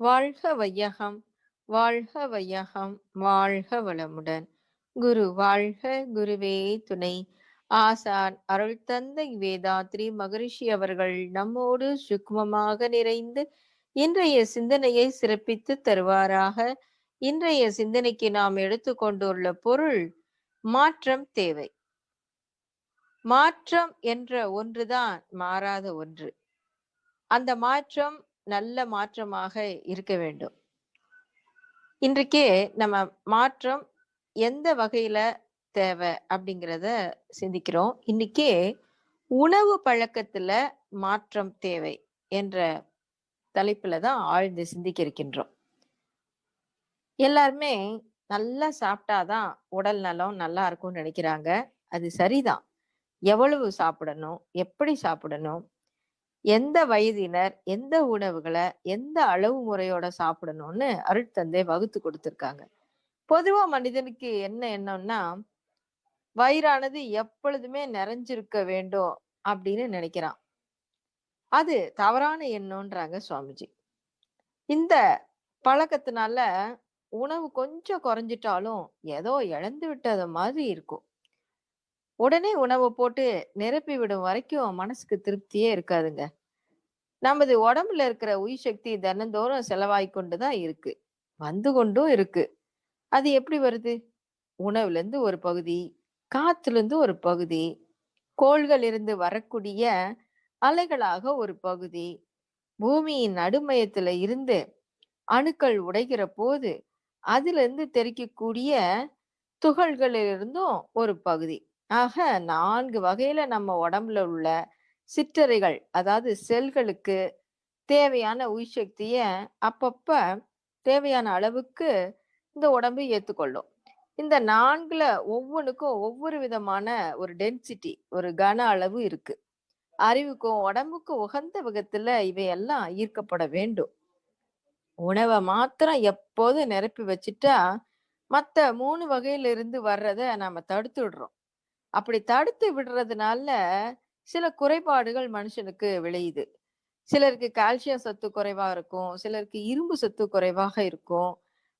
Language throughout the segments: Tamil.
வாழ்க வையகம் வாழ்க வையகம் வாழ்க வளமுடன். குரு வாழ்க குருவே துணை. ஆசான் அருள் தந்தை வேதாத்ரி மகரிஷி அவர்கள் நம்மோடு சுக்மமாக நிறைந்து இன்றைய சிந்தனையை சிறப்பித்து தருவாராக. இன்றைய சிந்தனைக்கு நாம் எடுத்துக்கொண்டுள்ள பொருள் மாற்றம் தேவை. மாற்றம் என்ற ஒன்றுதான் மாறாத ஒன்று. அந்த மாற்றம் நல்ல மாற்றமாக இருக்க வேண்டும். இன்றைக்கே நம்ம மாற்றம் எந்த வகையில தேவை அப்படிங்கிறத சிந்திக்கிறோம். இன்னைக்கே உணவு பழக்கத்துல மாற்றம் தேவை என்ற தலைப்புல தான் ஆழ்ந்து சிந்திக்க இருக்கின்றோம். எல்லாருமே நல்லா சாப்பிட்டாதான் உடல் நலம் நல்லா இருக்கும்னு நினைக்கிறாங்க. அது சரிதான். எவ்வளவு சாப்பிடணும்? எப்படி சாப்பிடணும்? எந்த வயதினர் எந்த உணவுகளை எந்த அளவு முறையோட சாப்பிடணும்னு அருட்தந்தை வகுத்து கொடுத்துருக்காங்க. பொதுவா மனிதனுக்கு என்ன எண்ணம்னா வயிறானது எப்பொழுதுமே நிறைஞ்சிருக்க வேண்டும் அப்படின்னு நினைக்கிறான். அது தவறான எண்ணம்ன்றாங்க சுவாமிஜி. இந்த பழக்கத்தினால உணவு கொஞ்சம் குறைஞ்சிட்டாலும் ஏதோ இழந்து விட்டத மாதிரி இருக்கும். உடனே உணவை போட்டு நிரப்பி விடும் வரைக்கும் மனசுக்கு திருப்தியே இருக்காதுங்க. நமது உடம்புல இருக்கிற உயிர் சக்தி தினந்தோறும் செலவாய் கொண்டுதான் இருக்கு. வந்து கொண்டும் இருக்கு. அது எப்படி வருது? உணவுல இருந்து ஒரு பகுதி காத்துல இருந்து ஒரு பகுதி கோள்கள் இருந்து வரக்கூடிய அலைகளாக ஒரு பகுதி பூமியின் நடுமையத்துல இருந்து அணுக்கள் உடைகிற போது அதுல இருந்து தெறிக்கக்கூடிய துகள்களிலிருந்தும் ஒரு பகுதி. ஆக நான்கு வகையில நம்ம உடம்புல உள்ள சிற்றறைகள் அதாவது செல்களுக்கு தேவையான உயிர் சக்திய அப்பப்ப தேவையான அளவுக்கு இந்த உடம்பு ஏத்துக்கொள்ளும். இந்த நான்குல ஒவ்வொன்றுக்கும் ஒவ்வொரு விதமான ஒரு டென்சிட்டி ஒரு கன அளவு இருக்கு. அறிவுக்கும் உடம்புக்கும் உகந்த விதத்துல இவையெல்லாம் ஈர்க்கப்பட வேண்டும். உணவை மாத்திரம் எப்போதும் நிரப்பி வச்சுட்டா மற்ற மூணு வகையில இருந்து வர்றத நாம தடுத்து விடுறோம் அப்படி தடுத்து விடுறதுனால சில குறைபாடுகள் மனுஷனுக்கு விளையுது. சிலருக்கு கால்சியம் சத்து குறைவா இருக்கும். சிலருக்கு இரும்பு சத்து குறைவாக இருக்கும்.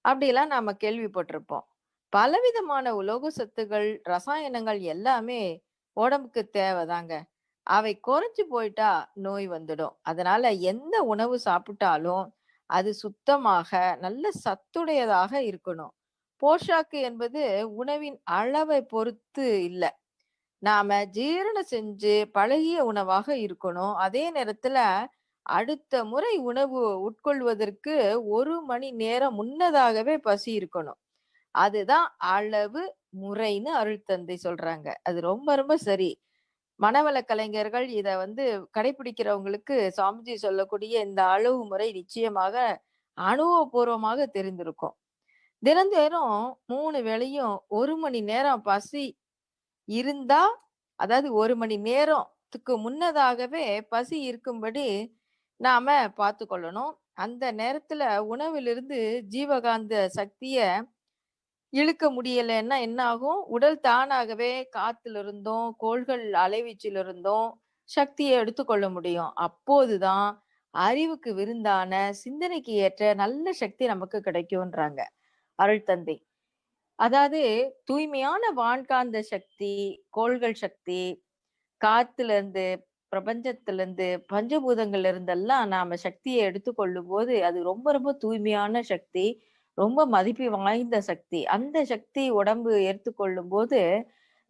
அப்படிலாம் நாம கேள்விப்பட்டிருப்போம். பலவிதமான உலோக சத்துகள் ரசாயனங்கள் எல்லாமே உடம்புக்கு தேவைதாங்க. அவை குறைஞ்சு போயிட்டா நோய் வந்துடும். அதனால எந்த உணவு சாப்பிட்டாலும் அது சுத்தமாக நல்ல சத்துடையதாக இருக்கணும். போஷாக்கு என்பது உணவின் அளவை பொறுத்து இல்லை. நாம ஜீரணம் செஞ்சு பழகிய உணவாக இருக்கணும். அதே நேரத்துல அடுத்த முறை உணவு உட்கொள்வதற்கு ஒரு மணி நேரம் முன்னதாகவே பசி இருக்கணும். அதுதான் அளவு முறைன்னு அருள் தந்தை சொல்றாங்க. அது ரொம்ப ரொம்ப சரி. மனவள கலைஞர்கள் இத வந்து கடைபிடிக்கிறவங்களுக்கு சுவாமிஜி சொல்லக்கூடிய இந்த அளவு முறை நிச்சயமாக அனுபவபூர்வமாக தெரிந்திருக்கும். தினந்தேரம் மூணு வேளையும் ஒரு மணி நேரம் பசி இருந்தா அதாவது ஒரு மணி நேரத்துக்கு முன்னதாகவே பசி இருக்கும்படி நாம பார்த்து கொள்ளணும் அந்த நேரத்துல உணவிலிருந்து ஜீவகாந்த சக்திய இழுக்க முடியலைன்னா என்ன ஆகும் உடல் தானாகவே காத்துல இருந்தும் கோள்கள் அலைவீச்சில் இருந்தும் சக்தியை எடுத்துக்கொள்ள முடியும். அப்போதுதான் அறிவுக்கு விருந்தான சிந்தனைக்கு ஏற்ற நல்ல சக்தி நமக்கு கிடைக்கும்ன்றாங்க. அருள் தந்தை. அதாவது தூய்மையான வான்காந்த சக்தி கோள்கள் சக்தி காத்துல இருந்து பிரபஞ்சத்துல இருந்து பஞ்சபூதங்கள்ல இருந்தெல்லாம் நாம சக்தியை எடுத்துக்கொள்ளும் போது அது ரொம்ப ரொம்ப தூய்மையான சக்தி ரொம்ப மதிப்பு வாய்ந்த சக்தி. அந்த சக்தி உடம்பு எடுத்துக்கொள்ளும் போது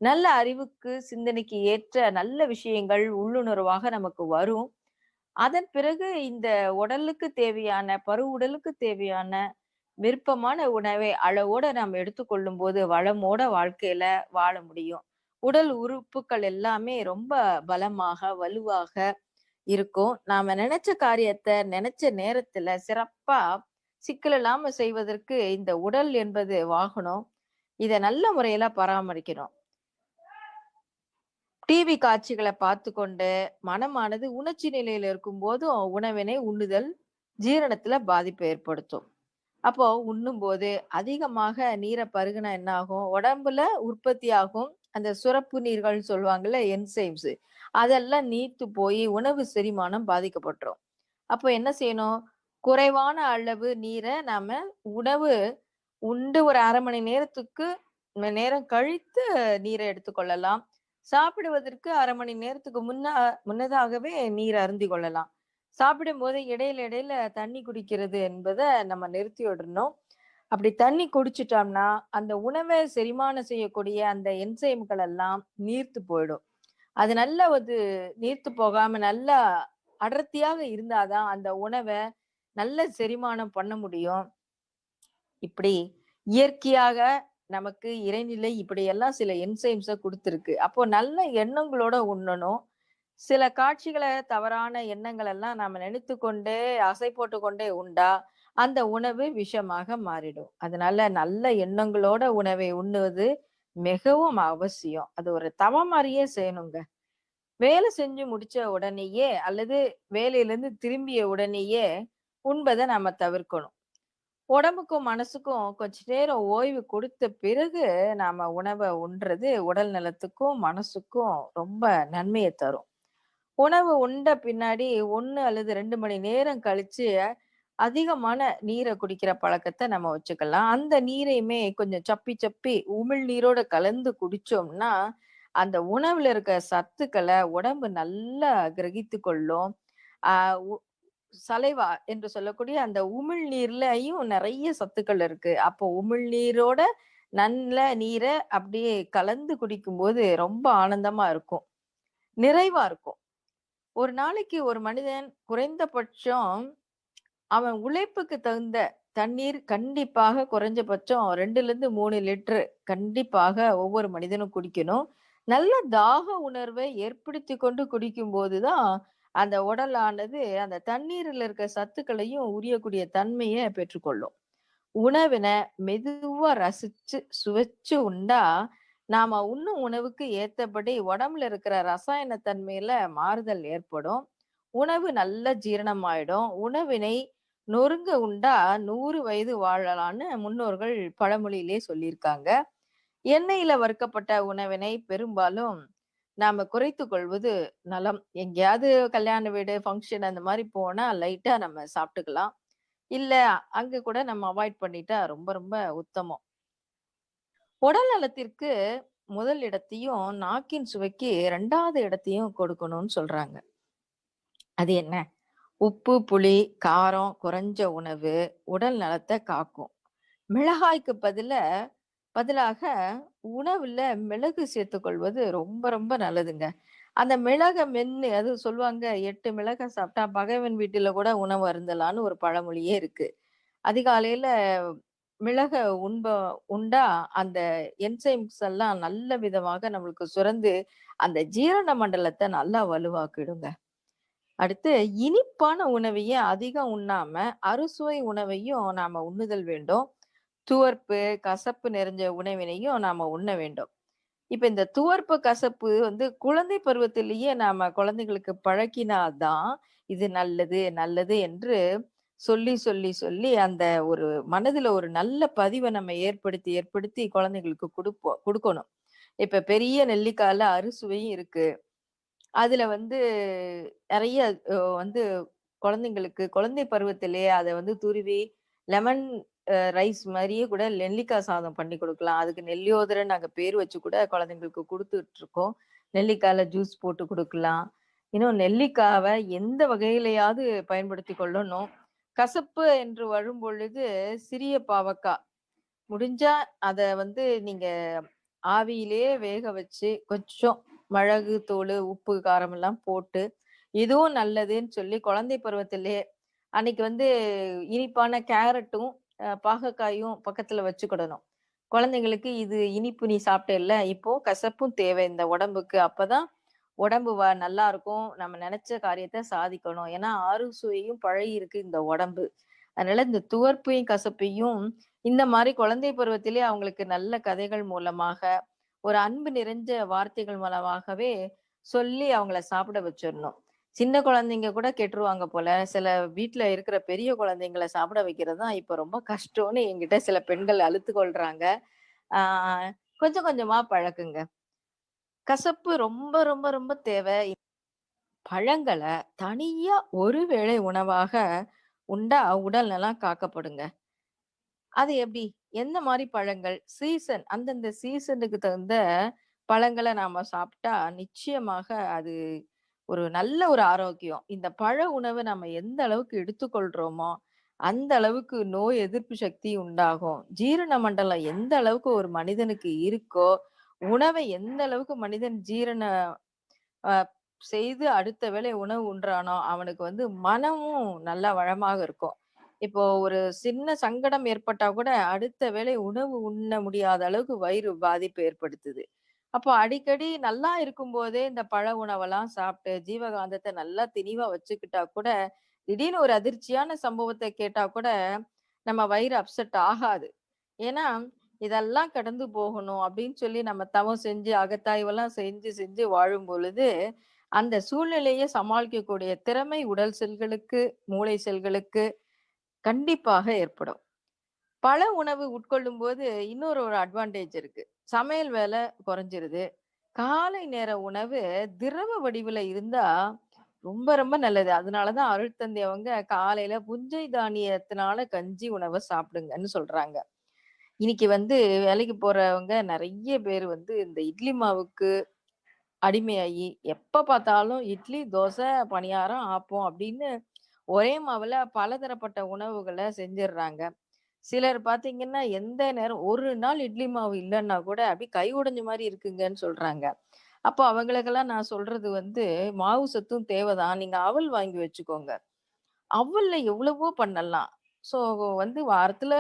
நல்ல அறிவுக்கு சிந்தனைக்கு ஏற்ற நல்ல விஷயங்கள் உள்ளுணர்வாக நமக்கு வரும். அதன் பிறகு இந்த உடலுக்கு தேவையான பரு உடலுக்கு தேவையான விருப்பமான உணவை அளவோட நாம் எடுத்துக்கொள்ளும் போது வளமோட வாழ்க்கையில வாழ முடியும். உடல் உறுப்புகள் எல்லாமே ரொம்ப பலமாக வலுவாக இருக்கும். நாம நினைச்ச காரியத்தை நினைச்ச நேரத்துல சிறப்பா சிக்கல் இல்லாம செய்வதற்கு இந்த உடல் என்பது வாகனம். இதை நல்ல முறையில பராமரிக்கணும். டிவி காட்சிகளை பார்த்து கொண்டு மனமானது உணர்ச்சி நிலையில இருக்கும் போதும் உணவினை உண்ணுதல் ஜீரணத்துல பாதிப்பை ஏற்படுத்தும். அப்போ உண்ணும் போது அதிகமாக நீரை பருகுனா என்ன ஆகும் உடம்புல உற்பத்தி ஆகும் அந்த சுரப்பு நீர்கள் சொல்லுவாங்கல்ல என்சைம்ஸ் அதெல்லாம் நீத்து போய் உணவு செரிமானம் பாதிக்கப்பட்டுரும் அப்போ என்ன செய்யணும் குறைவான அளவு நீரை நாம உணவு உண்டு ஒரு அரை மணி நேரத்துக்கு நேரம் கழித்து நீரை எடுத்துக்கொள்ளலாம். சாப்பிடுவதற்கு அரை மணி நேரத்துக்கு முன்ன முன்னதாகவே நீர் அருந்தி கொள்ளலாம். சாப்பிடும்போது இடையில இடையில தண்ணி குடிக்கிறது என்பதை நம்ம நிறுத்தி விடணும். அப்படி தண்ணி குடிச்சிட்டோம்னா அந்த உணவை செரிமானம் செய்யக்கூடிய அந்த என்சைம்கள் எல்லாம் நீர்த்து போயிடும். அது நல்ல ஒரு நீர்த்து போகாம நல்லா அடர்த்தியாக இருந்தாதான் அந்த உணவை நல்ல செரிமானம் பண்ண முடியும். இப்படி இயற்கையாக நமக்கு இறைநிலை இப்படியெல்லாம் சில என்சைம்ஸை கொடுத்துருக்கு அப்போ நல்ல எண்ணங்களோட உண்ணணும். சில காட்சிகளை தவறான எண்ணங்கள் எல்லாம் நாம நினைத்துக்கொண்டே, அசை போட்டுக்கொண்டே உண்டா, அந்த உணவு விஷமாக மாறிடும். அதனால நல்ல எண்ணங்களோட உணவை உண்ணுவது மிகவும் அவசியம். அது ஒரு தவம் மாதிரியே செய்யணுங்க. வேலை செஞ்சு முடிச்ச உடனேயே அல்லது வேலையிலிருந்து திரும்பிய உடனேயே உண்பத நாம தவிர்க்கணும். உடம்புக்கும், மனசுக்கும் கொஞ்ச நேரம் ஓய்வு கொடுத்த பிறகு நாம உணவை உண்றது உடல் நலத்துக்கும், மனசுக்கும் ரொம்ப நன்மையை தரும். உணவு உண்ட பின்னாடி ஒன்று அல்லது ரெண்டு மணி நேரம் கழிச்சு அதிகமான நீரை குடிக்கிற பழக்கத்தை நம்ம வச்சுக்கலாம். அந்த நீரையுமே கொஞ்சம் சப்பி சப்பி உமிழ் நீரோட கலந்து குடிச்சோம்னா, அந்த உணவுல இருக்க சத்துக்களை உடம்பு நல்லா கிரகித்து கொள்ளும். சலைவா என்று சொல்லக்கூடிய அந்த உமிழ் நீர்லயும் நிறைய சத்துக்கள் இருக்கு. அப்போ உமிழ் நீரோட நல்ல நீரை அப்படியே கலந்து குடிக்கும்போது ரொம்ப ஆனந்தமா இருக்கும். நிறைவா இருக்கும். ஒரு நாளைக்கு ஒரு மனிதன் குறைந்தபட்சம் அவன் உழைப்புக்கு தகுந்த தண்ணீர் கண்டிப்பாக குறைஞ்சபட்சம் ரெண்டுலேருந்து மூணு லிட்டரு கண்டிப்பாக ஒவ்வொரு மனிதனும் குடிக்கணும். நல்ல தாக உணர்வை ஏற்படுத்திக் கொண்டு குடிக்கும்போது தான், அந்த உடலானது அந்த தண்ணீரில் இருக்க சத்துக்களையும் உரியக்கூடிய தன்மையை பெற்றுக்கொள்ளும். உணவினை மெதுவா ரசிச்சு, சுவைச்சு உண்டா, நாம உண்ணும் உணவுக்கு ஏத்தபடி உடம்புல இருக்கிற ரசாயன தன்மையில மாறுதல் ஏற்படும். உணவு நல்ல ஜீரணமாயிடும். உணவினை நொறுங்க உண்டா நூறு வயது வாழலாம்னு முன்னோர்கள் பழமொழியிலே சொல்லியிருக்காங்க. எண்ணெயில வறுக்கப்பட்ட உணவினை பெரும்பாலும் நாம குறைத்து கொள்வது நலம். எங்கேயாவது கல்யாண வீடு, ஃபங்க்ஷன் அந்த மாதிரி போனா லைட்டா நம்ம சாப்பிட்டுக்கலாம். இல்ல அங்க கூட நம்ம அவாய்ட் பண்ணிட்டா ரொம்ப ரொம்ப உத்தமம். உடல் நலத்திற்கு முதல் இடத்தையும், நாக்கின் சுவைக்கு ரெண்டாவது இடத்தையும் கொடுக்கணும்னு சொல்றாங்க. அது என்ன? உப்பு, புளி, காரம் குறைஞ்ச உணவு உடல் நலத்தை காக்கும். மிளகாய்க்கு பதில பதிலாக உணவுல மிளகு சேர்த்துக்கொள்வது ரொம்ப ரொம்ப நல்லதுங்க. அந்த மிளக மென்னு அது சொல்லுவாங்க எட்டு மிளகை சாப்பிட்டா பகைவன் வீட்டில கூட உணவு அருந்தலாம்னு ஒரு பழமொழியே இருக்கு. அதிகாலையில மிளக உண்ப உண்டா அந்த என்சைம்ஸ் எல்லாம் நல்ல விதமாக நம்மளுக்கு சுரந்து, அந்த ஜீரண மண்டலத்தை நல்லா வலுவாக்கிடுங்க. அடுத்து இனிப்பான உணவையே அதிகம் உண்ணாம, அறுசுவை உணவையும் நாம உண்ணுதல் வேண்டும். துவர்ப்பு, கசப்பு நிறைஞ்ச உணவினையும் நாம உண்ண வேண்டும். இப்ப இந்த துவர்ப்பு, கசப்பு வந்து குழந்தை பருவத்திலேயே நாம குழந்தைகளுக்கு பழக்கினா தான், இது நல்லது, நல்லது என்று சொல்லி, சொல்லி, சொல்லி அந்த ஒரு மனதுல ஒரு நல்ல பதிவை நம்ம ஏற்படுத்தி, ஏற்படுத்தி குழந்தைங்களுக்கு கொடுப்போம் கொடுக்கணும் இப்ப பெரிய நெல்லிக்கால அறுசுவையும் இருக்கு. அதுல வந்து நிறைய வந்து குழந்தைங்களுக்கு குழந்தை பருவத்திலேயே அதை வந்து துருவி லெமன் ரைஸ் மாதிரியே கூட நெல்லிக்காய் சாதம் பண்ணி கொடுக்கலாம் அதுக்கு நெல்லியோதரை நாங்க பேர் வச்சு கூட குழந்தைங்களுக்கு குடுத்துட்டுருக்கோம். நெல்லிக்காயில் ஜூஸ் போட்டு கொடுக்கலாம் இன்னும் நெல்லிக்காவை எந்த வகையிலையாவது பயன்படுத்தி கொள்ளணும். கசப்பு என்று வரும்பொழுது சிறிய பாவக்காய் முடிஞ்சா அத வந்து நீங்க ஆவியிலேயே வேக வச்சு கொஞ்சம் மிளகு தோல் உப்பு, காரம் எல்லாம் போட்டு, இதுவும் நல்லதுன்னு சொல்லி குழந்தை பருவத்திலே அன்னைக்கு வந்து இனிப்பான கேரட்டும், பாகக்காயும் பக்கத்துல வச்சுக்கிடணும். குழந்தைங்களுக்கு இது இனிப்பு நீ சாப்பிட்டல்ல, இப்போ கசப்பும் தேவை இந்த உடம்புக்கு. அப்பதான் உடம்பு வ நல்லா இருக்கும். நம்ம நினைச்ச காரியத்தை சாதிக்கணும். ஏன்னா அறுசுவையும் பழகியிருக்கு இந்த உடம்பு. அதனால இந்த துவர்ப்பையும், கசப்பையும் இந்த மாதிரி குழந்தை பருவத்திலே அவங்களுக்கு நல்ல கதைகள் மூலமாக, ஒரு அன்பு நிறைஞ்ச வார்த்தைகள் மூலமாகவே சொல்லி அவங்கள சாப்பிட வச்சிடணும் சின்ன குழந்தைங்க கூட கெட்டுருவாங்க போல. சில வீட்டுல இருக்கிற பெரிய குழந்தைங்கள சாப்பிட வைக்கிறது தான் இப்ப ரொம்ப கஷ்டம்னு என்கிட்ட சில பெண்கள் அழுத்து கொள்றாங்க. ஆஹ் கொஞ்சம் கொஞ்சமா பழக்குங்க. கசப்பு ரொம்ப ரொம்ப ரொம்ப தேவை. பழங்களை தனியா ஒரு வேளை உணவாக உண்டா உடல் நலம் காக்கப்படுங்க. அது எப்படி? எந்த மாதிரி பழங்கள்? சீசன் அந்தந்த சீசனுக்கு தகுந்த பழங்களை நாம சாப்பிட்டா நிச்சயமாக அது ஒரு நல்ல ஒரு ஆரோக்கியம். இந்த பழ உணவை நம்ம எந்த அளவுக்கு எடுத்துக்கொள்றோமோ, அந்த அளவுக்கு நோய் எதிர்ப்பு சக்தி உண்டாகும். ஜீரண மண்டலம் எந்த அளவுக்கு ஒரு மனிதனுக்கு இருக்கோ, உணவை எந்த அளவுக்கு மனிதன் ஜீரண செய்து அடுத்த வேலை உணவு உண்றானோ, அவனுக்கு வந்து மனமும் நல்லா வளமாக இருக்கும். இப்போ ஒரு சின்ன சங்கடம் ஏற்பட்டா கூட, அடுத்த வேலை உணவு உண்ண முடியாத அளவுக்கு வயிறு பாதிப்பு ஏற்படுத்துது. அப்போ அடிக்கடி நல்லா இருக்கும் போதே இந்த பழ உணவெல்லாம் சாப்பிட்டு, ஜீவகாந்தத்தை நல்லா திணிவா வச்சுக்கிட்டா கூட, திடீர்னு ஒரு அதிர்ச்சியான சம்பவத்தை கேட்டா கூட, நம்ம வயிறு அப்செட் ஆகாது. ஏன்னா, இதெல்லாம் கடந்து போகணும் அப்படின்னு சொல்லி நம்ம தவம் செஞ்சு, அகத்தாய்வெல்லாம் செஞ்சு செஞ்சு வாழும் பொழுது, அந்த சூழ்நிலையை சமாளிக்கக்கூடிய திறமை உடல் செல்களுக்கு, மூளை செல்களுக்கு கண்டிப்பாக ஏற்படும். பல உணவு உட்கொள்ளும்போது இன்னொரு ஒரு அட்வான்டேஜ் இருக்கு. சமையல் வேலை குறைஞ்சிருது. காலை நேர உணவு திரவ வடிவில் இருந்தா ரொம்ப ரொம்ப நல்லது. அதனால தான் அருள் தந்தை அவங்க காலையில புஞ்சை தானியத்தினால கஞ்சி உணவை சாப்பிடுங்கன்னு சொல்றாங்க. இன்னைக்கு வந்து வேலைக்கு போறவங்க நிறைய பேர் வந்து இந்த இட்லி மாவுக்கு அடிமையாகி, எப்ப பார்த்தாலும் இட்லி, தோசை, பணியாரம், ஆப்பம் அப்படின்னு ஒரே மாவுல பலதரப்பட்ட உணவுகளை செஞ்சுடுறாங்க. சிலர் பாத்தீங்கன்னா எந்த நேரம் ஒரு நாள் இட்லி மாவு இல்லைன்னா கூட அப்படியே கை உடைஞ்ச மாதிரி இருக்குங்கன்னு சொல்றாங்க. அப்போ அவங்களுக்கெல்லாம் நான் சொல்றது வந்து, மாவு சத்தும் தேவைதான். நீங்க அவல் வாங்கி வச்சுக்கோங்க. அவல்ல எவ்வளவோ பண்ணலாம். ஸோ வந்து வாரத்துல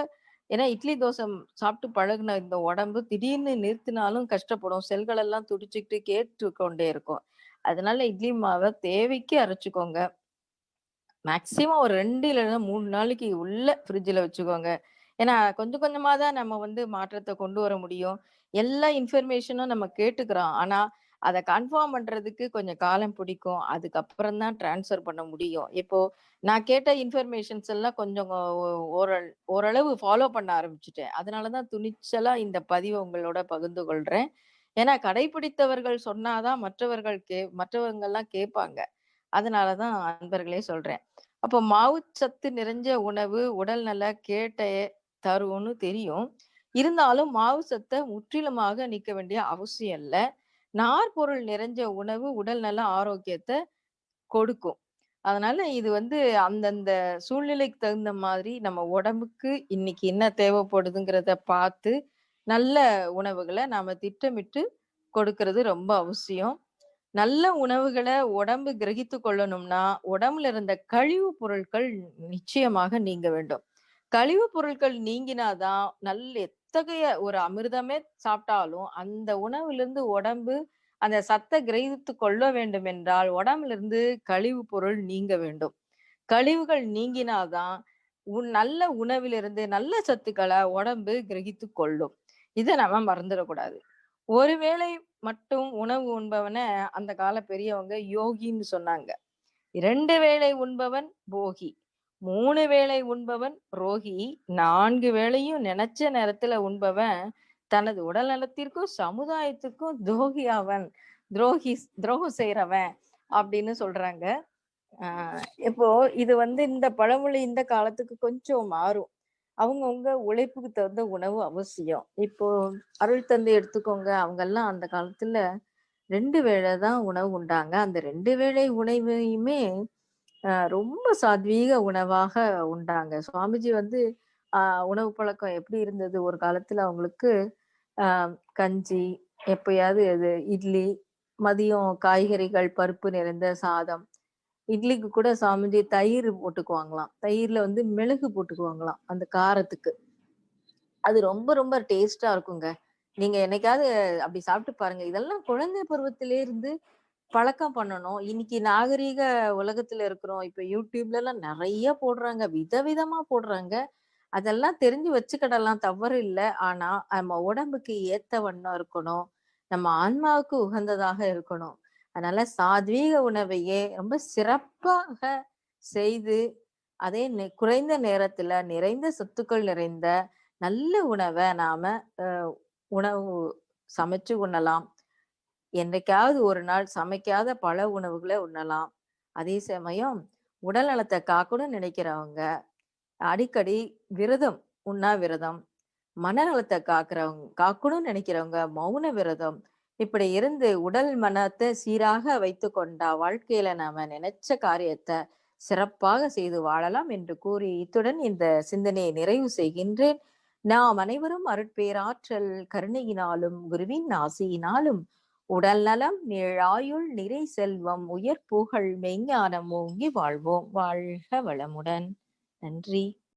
ஏன்னா இட்லி, தோசை சாப்பிட்டு பழகுன இந்த உடம்பு திடீர்னு நிறுத்தினாலும் கஷ்டப்படும். செல்கள் எல்லாம் துடிச்சுக்கிட்டு கேட்டுக்கொண்டே இருக்கும். அதனால இட்லி மாவை தேவைக்கு அரைச்சிக்கோங்க மேக்சிமம் ஒரு ரெண்டு இல்லைன்னா மூணு நாளைக்கு உள்ள ஃப்ரிட்ஜில் வச்சுக்கோங்க. ஏன்னா கொஞ்சம் கொஞ்சமாக தான் நம்ம வந்து மாற்றத்தை கொண்டு வர முடியும். எல்லா இன்ஃபர்மேஷனும் நம்ம கேட்டுக்கிறோம். ஆனால் அதை கன்ஃபார்ம் பண்றதுக்கு கொஞ்சம் காலம் பிடிக்கும். அதுக்கப்புறம் தான் ட்ரான்ஸ்ஃபர் பண்ண முடியும். இப்போ நான் கேட்ட இன்ஃபர்மேஷன்ஸ் எல்லாம் கொஞ்சம் ஓரள் ஓரளவு ஃபாலோ பண்ண ஆரம்பிச்சுட்டேன். அதனால தான் துணிச்சலா இந்த பதிவை உங்களோட பகிர்ந்து கொள்றேன். ஏன்னா கடைப்பிடித்தவர்கள் சொன்னாதான் மற்றவர்கள் கே மற்றவங்கலாம் கேட்பாங்க. அதனால தான் அன்பர்களே சொல்றேன். அப்போ மாவுச்சத்து நிறைஞ்ச உணவு உடல் நல்ல கேட்ட தரும்னு தெரியும். இருந்தாலும் மாவு சத்தை முற்றிலுமாக நீக்க வேண்டிய அவசியம் இல்லை நார்பொருள் நிறைஞ்ச உணவு உடல் நல ஆரோக்கியத்தை கொடுக்கும். அதனால இது வந்து அந்தந்த சூழ்நிலைக்கு தகுந்த மாதிரி நம்ம உடம்புக்கு இன்னைக்கு என்ன தேவைப்படுதுங்கிறத பார்த்து, நல்ல உணவுகளை நாம திட்டமிட்டு கொடுக்கறது ரொம்ப அவசியம். நல்ல உணவுகளை உடம்பு கிரகித்துக் கொள்ளணும்னா, உடம்புல இருந்த கழிவு பொருட்கள் நிச்சயமாக நீங்க வேண்டும். கழிவு பொருட்கள் நீங்கினா தான் எத்தகைய ஒரு அமிர்தமே சாப்பிட்டாலும், அந்த உணவிலிருந்து உடம்பு அந்த சத்த கிரகித்துக் கொள்ள வேண்டும் என்றால், உடம்பிலிருந்து கழிவு பொருள் நீங்க வேண்டும். கழிவுகள் நீங்கினாதான் உன் நல்ல உணவிலிருந்து நல்ல சத்துக்களை உடம்பு கிரகித்துக் கொள்ளும். இதை நம்ம மறந்துடக்கூடாது. ஒருவேளை மட்டும் உணவு உண்பவன அந்த கால பெரியவங்க யோகின்னு சொன்னாங்க. இரண்டு வேளை உண்பவன் போகி. மூணு வேளை உண்பவன் ரோகி. நான்கு வேளையும் நினைச்ச நேரத்துல உண்பவன் தனது உடல் நலத்திற்கும், சமுதாயத்துக்கும் துரோகி அவன். துரோகி துரோகம் செய்யறவன் அப்படின்னு சொல்றாங்க. இப்போ இது வந்து இந்த பழமொழி இந்த காலத்துக்கு கொஞ்சம் மாறும். அவங்கவுங்க உழைப்புக்கு தகுந்த உணவு அவசியம். இப்போ அருள் தந்தை எடுத்துக்கோங்க. அவங்கலாம் அந்த காலத்துல ரெண்டு வேளை தான் உணவு உண்டாங்க. அந்த ரெண்டு வேளை உணவையுமே ரொம்ப சாத்வீக உணவாக உண்டாங்க. சுவாமிஜி வந்து ஆஹ் உணவு பழக்கம் எப்படி இருந்தது? ஒரு காலத்துல அவங்களுக்கு ஆஹ் கஞ்சி, எப்பயாவது இது இட்லி, மதியம் காய்கறிகள், பருப்பு நிறைந்த சாதம். இட்லிக்கு கூட சாமிஜி தயிர் போட்டுக்குவாங்களாம். தயிர்ல வந்து மிளகு போட்டுக்குவாங்களாம், அந்த காரத்துக்கு. அது ரொம்ப ரொம்ப டேஸ்ட்டா இருக்குங்க. நீங்க என்னைக்காவது அப்படி சாப்பிட்டு பாருங்க. இதெல்லாம் குழந்தை பருவத்திலே இருந்து பழக்கம் பண்ணணும். இன்னைக்கு நாகரீக உலகத்துல இருக்கிறோம். இப்ப யூடியூப்லலாம் நிறைய போடுறாங்க. விதவிதமா போடுறாங்க. அதெல்லாம் தெரிஞ்சு வச்சுக்கிடலாம் தவறு இல்லை ஆனா, நம்ம உடம்புக்கு ஏத்த வண்ணம் இருக்கணும். நம்ம ஆன்மாவுக்கு உகந்ததாக இருக்கணும். அதனால சாத்வீக உணவையே ரொம்ப சிறப்பாக செய்து, அதே குறைந்த நேரத்துல நிறைந்த சொத்துக்கள் நிறைந்த நல்ல உணவை நாம உணவு சமைச்சு உண்ணலாம். என்றைக்காவது ஒரு நாள் சமைக்காத பல உணவுகளை உண்ணலாம். அதே சமயம் உடல் நலத்தை காக்கணும்னு நினைக்கிறவங்க அடிக்கடி விரதம் உண்ணா விரதம் மனநலத்தை காக்கிறவங்க காக்கணும்னு நினைக்கிறவங்க மௌன விரதம் இப்படி இருந்து உடல் மனத்தை சீராக வைத்து கொண்டா வாழ்க்கையில நாம நினைச்ச காரியத்தை சிறப்பாக செய்து வாழலாம் என்று கூறி இத்துடன் இந்த சிந்தனையை நிறைவு செய்கின்றேன் நாம் அனைவரும் அருட்பேராற்றல் கருணையினாலும் குருவின் ஆசையினாலும் உடல் நலம் நீழாயுள் நிறை செல்வம் உயர் புகழ் மெய்ஞானம் ஓங்கி வாழ்வோம். வாழ்க வளமுடன். நன்றி.